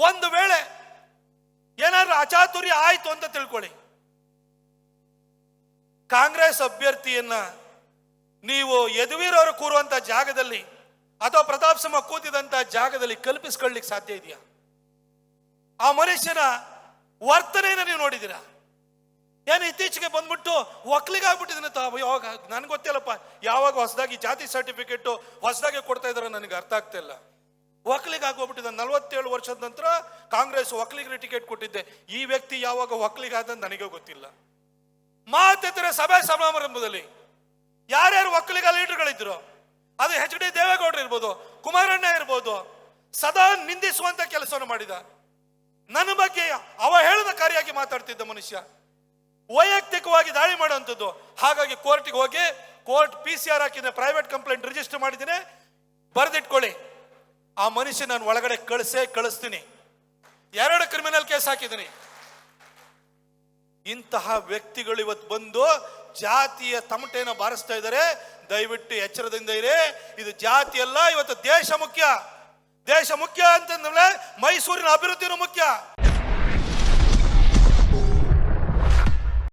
ಒಂದು ವೇಳೆ ಏನಾದ್ರೂ ಅಚಾತುರ್ಯ ಆಯ್ತು ಅಂತ ತಿಳ್ಕೊಳ್ಳಿ. ಕಾಂಗ್ರೆಸ್ ಅಭ್ಯರ್ಥಿಯನ್ನ ನೀವು ಯದುವೀರವರು ಕೂರುವಂತ ಜಾಗದಲ್ಲಿ ಅಥವಾ ಪ್ರತಾಪ್ ಸಿಂಹ ಕೂತಿದಂತ ಜಾಗದಲ್ಲಿ ಕಲ್ಪಿಸ್ಕೊಳ್ಳಿಕ್ಕೆ ಸಾಧ್ಯ ಇದೆಯಾ? ಆ ಮನುಷ್ಯನ ವರ್ತನೆಯನ್ನು ನೀವು ನೋಡಿದ್ದೀರಾ? ಏನು ಇತ್ತೀಚೆಗೆ ಬಂದ್ಬಿಟ್ಟು ಒಕ್ಲಿಗಾಗ್ಬಿಟ್ಟಿದ್ದೀನಿ ತಾವು ಯಾವಾಗ ನನಗೆ ಗೊತ್ತಿಲ್ಲಪ್ಪ. ಯಾವಾಗ ಹೊಸದಾಗಿ ಜಾತಿ ಸರ್ಟಿಫಿಕೇಟು ಹೊಸದಾಗಿ ಕೊಡ್ತಾ ಇದಾರೆ ನನಗೆ ಅರ್ಥ ಆಗ್ತಾ ಇಲ್ಲ ಒಕ್ಲಿಗಾಗೋಗ್ಬಿಟ್ಟಿದ್ದ ನಲವತ್ತೇಳು ವರ್ಷದ ನಂತರ ಕಾಂಗ್ರೆಸ್ ಒಕ್ಲಿಗರಿಗೆ ಟಿಕೆಟ್ ಕೊಟ್ಟಿದ್ದೆ. ಈ ವ್ಯಕ್ತಿ ಯಾವಾಗ ಒಕ್ಲಿಗಾದ ನನಗೆ ಗೊತ್ತಿಲ್ಲ. ಮಾತೆತ್ತರೆ ಸಭೆ ಸಮಾರಂಭದಲ್ಲಿ ಯಾರ್ಯಾರು ಒಕ್ಕಲಿಗ ಲೀಡರ್ಗಳಿದ್ರು? ಅದು ಎಚ್ ಡಿ ದೇವೇಗೌಡರು ಇರ್ಬೋದು, ಕುಮಾರಣ್ಣ ಇರ್ಬೋದು, ಸದಾ ನಿಂದಿಸುವಂತ ಕೆಲಸವನ್ನು ಮಾಡಿದ. ನನ್ನ ಬಗ್ಗೆ ಅವ ಅವಹೇಳನಕಾರಿಯಾಗಿ ಮಾತಾಡ್ತಿದ್ದ ಮನುಷ್ಯ. ವೈಯಕ್ತಿಕವಾಗಿ ದಾಳಿ ಮಾಡುವಂಥದ್ದು ಹಾಗಾಗಿ ಕೋರ್ಟಿಗೆ ಹೋಗಿ ಕೋರ್ಟ್ ಪಿ ಸಿ ಆರ್ ಹಾಕಿದ ಪ್ರೈವೇಟ್ ಕಂಪ್ಲೇಂಟ್ ರಿಜಿಸ್ಟರ್ ಮಾಡಿದ್ದೀನಿ. ಬರೆದಿಟ್ಕೊಳ್ಳಿ. ಆ ಮನುಷ್ಯ ನಾನು ಒಳಗಡೆ ಕಳಿಸೇ ಕಳಿಸ್ತೀನಿ. ಎರಡು ಕ್ರಿಮಿನಲ್ ಕೇಸ್ ಹಾಕಿದ್ದೀನಿ. ಇಂತಹ ವ್ಯಕ್ತಿಗಳು ಇವತ್ತು ಬಂದು ಜಾತಿಯ ತಮಟೆಯನ್ನು ಬಾರಿಸ್ತಾ ಇದ್ದಾರೆ. ದಯವಿಟ್ಟು ಎಚ್ಚರದಿಂದ ಇರಿ. ಇದು ಜಾತಿ ಅಲ್ಲ, ಇವತ್ತು ದೇಶ ಮುಖ್ಯ. ದೇಶ ಮುಖ್ಯ ಅಂತಂದ್ರೆ ಮೈಸೂರಿನ ಅಭಿವೃದ್ಧಿನೂ ಮುಖ್ಯ.